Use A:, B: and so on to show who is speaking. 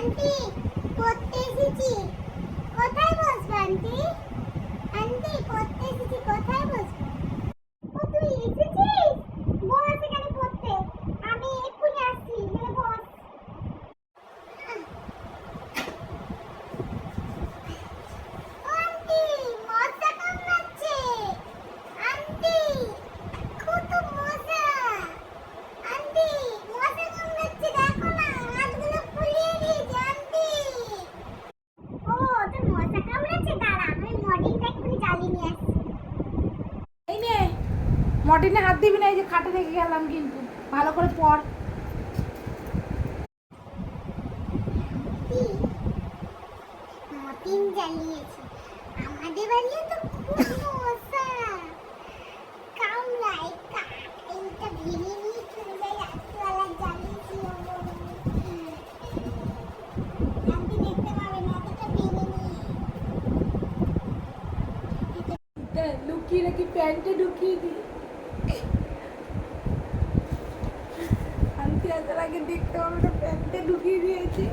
A: Aunty পড়তে এসেছি কোথায় বসবো আন্টি আন্টি পড়তে এসেছি কোথায় বসবো ও তুই এসেছিস বস এখানে পড়তে আমি এক্ষুনি আসছি এখানে বস ও আন্টি মজা কামড়াচ্ছে আন্টি কত মজা আন্টি মজা কামড়াচ্ছে দেখো না হাতগুলো ফুলিয়ে দিয়েছে আন্টি ও তোর কামড়াচ্ছে দাঁড়া আমি মডিংটা এক্ষুনি জ্বালিয়ে নিয়ে আসছি।
B: এই নে মর্টিনে হাত দিবি না এই যে খাটে রেখে গেলাম কিন্তু। ভালো করে পড়।
A: মর্টিন জ্বালিয়েছে। আমাদের বাড়িও তো খুব মজা।
B: ঢুকিয়ে নাকি প্যান্টে ঢুকিয়ে দিই? কি এত আগে দেখতে হবে প্যান্টে ঢুকিয়ে দিয়েছি।